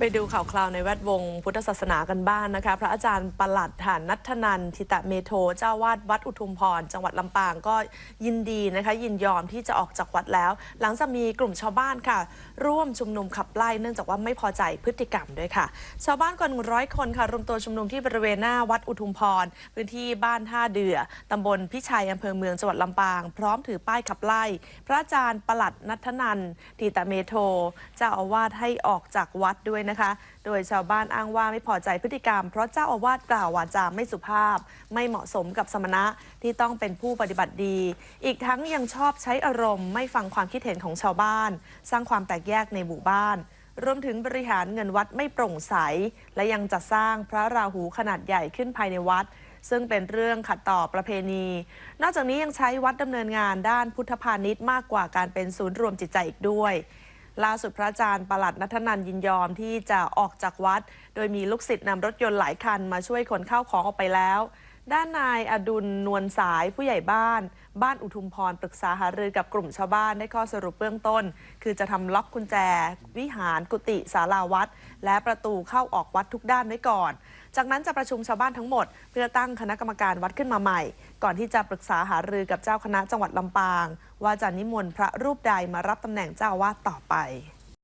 ไปดูข่าวคราวในแวดวงพุทธศาสนากันบ้างนะคะ พระอาจารย์ประหลัดฐานนัทนันทิตะเมโทเจ้าวาดวัดอุทุมพร จังหวัดลำปางก็ยินดีนะคะ ยินยอมที่จะออกจากวัดแล้ว หลังจากมีกลุ่มชาวบ้านค่ะ ร่วมชุมนุมขับไล่เนื่องจากว่าไม่พอใจพฤติกรรมด้วยค่ะ ชาวบ้านกว่า100คนค่ะรวมตัวชุมนุมที่บริเวณหน้าวัดอุทุมพรพื้นที่บ้านท่าเดือตำบลพิชัยอำเภอเมืองจังหวัดลำปาง พร้อมถือป้ายขับไล่ พระอาจารย์ประหลัดนัทนันทิตะเมโทเจ้าอาวาสให้ออกจากวัดด้วยนะคะ โดยชาวบ้านอ้างว่าไม่พอใจพฤติกรรม เพราะเจ้าอาวาสกล่าววาจาไม่สุภาพ ไม่เหมาะสมกับสมณะที่ต้องเป็นผู้ปฏิบัติดี อีกทั้งยังชอบใช้อารมณ์ ไม่ฟังความคิดเห็นของชาวบ้าน สร้างความแตกแยกในหมู่บ้านรวมถึงบริหารเงินวัดไม่โปร่งใส และยังจะสร้างพระราหูขนาดใหญ่ขึ้นภายในวัด ซึ่งเป็นเรื่องขัดต่อประเพณี นอกจากนี้ยังใช้วัดดำเนินงานด้านพุทธพาณิชย์มากกว่าการเป็นศูนย์รวมจิตใจอีกด้วย ล่าสุดพระอาจารย์ประหลัดนัทนันยินยอมที่จะออกจากวัด โดยมีลูกศิษย์นำรถยนต์หลายคันมาช่วยขนข้าวของออกไปแล้ว ด้านนายอดุลนวลสายผู้ใหญ่บ้าน บ้านอุทุมพรปรึกษาหารือกับกลุ่มชาวบ้านได้ข้อสรุปเบื้องต้น คือจะทำล็อกกุญแจ วิหารกุฏิศาลาวัด และประตูเข้าออกวัดทุกด้านไว้ก่อน จากนั้นจะประชุมชาวบ้านทั้งหมด เพื่อตั้งคณะกรรมการวัดขึ้นมาใหม่ ก่อนที่จะปรึกษาหารือกับเจ้าคณะจังหวัดลำปาง ว่าจะนิมนต์พระรูปใดมารับตำแหน่งเจ้าอาวาสต่อไป